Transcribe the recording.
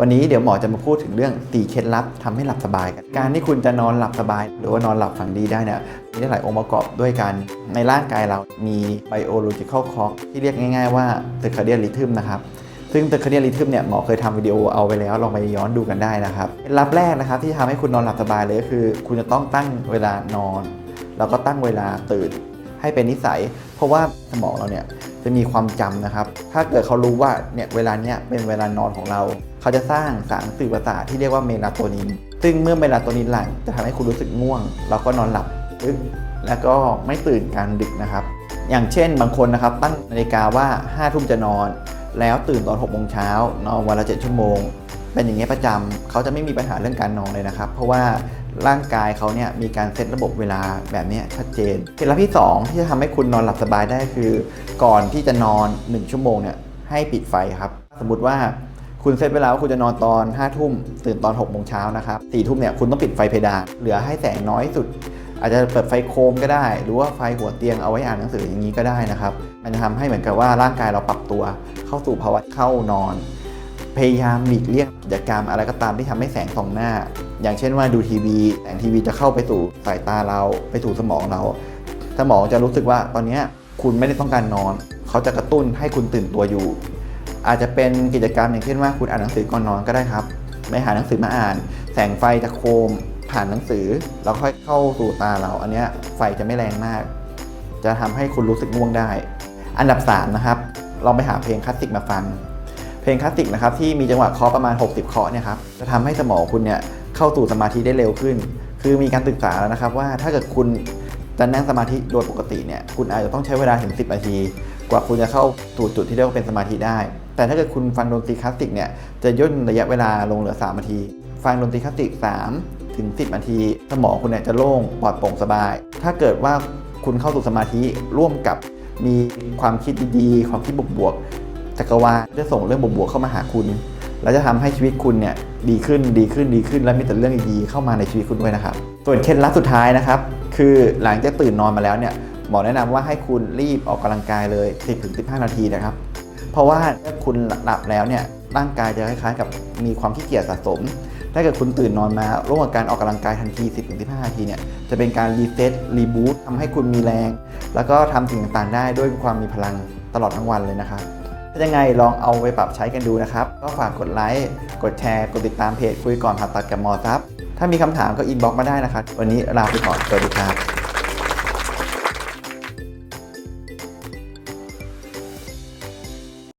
วันนี้เดี๋ยวหมอจะมาพูดถึงเรื่องตีเคล็ดลับทำให้หลับสบายกัน การที่คุณจะนอนหลับสบาย หรือว่านอนหลับฝันดีได้เนี่ยมีหลายองค์ประกอบด้วยกัน ในร่างกายเรามี biological clock ที่เรียกง่าย ๆว่า circadian rhythm นะครับซึ่ง circadian rhythm เนี่ยหมอเคยทำวิดีโอเอาไว้แล้วลองไปย้อนดูกันได้นะครับเคล็ดลับแรกนะครับที่ทำให้คุณนอนหลับสบายเลยก็คือ คุณจะต้องตั้งเวลานอน แล้วก็ตั้งเวลาตื่นให้เป็นนิสัย เพราะว่าสมองเราเนี่ยจะมีความจำนะครับ ถ้าเกิดเขารู้ว่าเนี่ยเวลาเนี้ยเป็นเวลานอนของเรา เขาจะสร้างสารสื่อประสาทที่เรียกว่าเมลาโทนิน ซึ่งเมื่อเมลาโทนินหลั่งจะทำให้คุณรู้สึกง่วงแล้วก็นอนหลับลึกแล้วก็ไม่ตื่นกลารดึกนะครับ อย่างเช่นบางคนนะครับตั้งนาฬิกาว่า5้าทุ่มจะนอน แล้วตื่นตอน6กโมงเช้านอนวันละ7ชั่วโมง เป็นอย่างเงี้ยประจำเขาจะไม่มีปัญหาเรื่องการนอนเลยนะครับ เพราะว่าร่างกายเขาเนี่ยมีการเซตระบบเวลาแบบนี้ชัดเจนเคล็ดลับที่ 2 ที่จะทำให้คุณนอนหลับสบายได้คือ ก่อนที่จะนอน 1 ชั่วโมงเนี่ยให้ปิดไฟครับ สมมติว่า คุณเซตเวลาว่าคุณจะนอนตอน5้าทุ่มตื่นตอน6กโมงเช้านะครับสี่ทุ่มเนี่ยคุณต้องปิดไฟเพดานเหลือให้แสงน้อยสุด อาจจะเปิดไฟโคมก็ได้ หรือว่าไฟหัวเตียงเอาไว้อ่านหนังสืออย่างนี้ก็ได้นะครับ มันจะทำให้เหมือนกับว่าร่างกายเราปรับตัว เข้าสู่ภาวะเข้านอน พยายามหลีกเลี่ยงกิจกรรมอะไรก็ตามที่ทำให้แสงส่องหน้า อย่างเช่นว่าดูทีวีแสงทีวีจะเข้าไปสู่สายตาเราไปสู่สมองเรา สมองจะรู้สึกว่าตอนนี้คุณไม่ได้ต้องการนอน เขาจะกระตุ้นให้คุณตื่นตัวอยู่ อาจจะเป็นกิจกรรมอย่างเช่นว่าคุณอ่านหนังสือก่อนนอนก็ได้ครับไปหาหนังสือมาอ่าน แสงไฟจะโคม ผ่านหนังสือ แล้วค่อยเข้าสู่ตาเรา อันนี้ไฟจะไม่แรงมาก จะทำให้คุณรู้สึกง่วงได้ อันดับ3นะครับลองไปหาเพลงคลาสสิกมาฟัง เพลงคลาสสิกนะครับที่มีจังหวะเคาะประมาณ 60 เคาะเนี่ยครับจะทำให้สมองคุณเนี่ยเข้าสู่สมาธิได้เร็วขึ้น คือมีการศึกษาแล้วนะครับว่าถ้าเกิดคุณจะนั่งสมาธิโดยปกติเนี่ยคุณอาจจะต้องใช้เวลาถึง 10 นาที กว่าคุณจะเข้าสู่จุดที่เรียกว่าเป็นสมาธิได้ แต่ถ้าเกิดคุณฟังดนตรีคลาสสิกเนี่ยจะย่นระยะเวลาลงเหลือ 3 นาที ฟังดนตรีคลาสสิก3ถึง 10 นาที สมองคุณเนี่ยจะโล่งปลอดโปร่งสบาย ถ้าเกิดว่าคุณเข้าสู่สมาธิร่วมกับมีความคิดดีๆ ความคิดบวกๆจักรวาลจะส่งเรื่องบวกๆเข้ามาหาคุณ แล้วจะทำให้ชีวิตคุณเนี่ยดีขึ้นดีขึ้นดีขึ้น และมีแต่เรื่องดีๆเข้ามาในชีวิตคุณด้วยนะครับ ส่วนเคล็ดลับสุดท้ายนะครับ คือหลังจากตื่นนอนมาแล้วเนี่ย หมอแนะนำว่าให้คุณรีบออกกำลังกายเลย 10-15 นาทีนะครับ เพราะว่าถ้าคุณหลับแล้วเนี่ยร่างกายจะคล้ายๆ กับมีความขี้เกียจสะสม ถ้าเกิดคุณตื่นนอนมาร่วมกับการออกกำลังกายทันที 10-15 นาทีเนี่ยจะเป็นการรีเซ็ตรีบูตทำให้คุณมีแรง แล้วก็ทำสิ่งต่างๆได้ด้วยความมีพลังตลอดทั้งวันเลยนะครับถ้ายังไงลองเอาไปปรับใช้กันดูนะครับ ก็ฝากกดไลค์ กดแชร์ กดติดตามเพจคุยก่อนผ่าตัดกับหมอซับถ้ามีคำถามก็อินบ็อกมาได้นะครับ วันนี้ลาไปก่อน สวัสดีครับ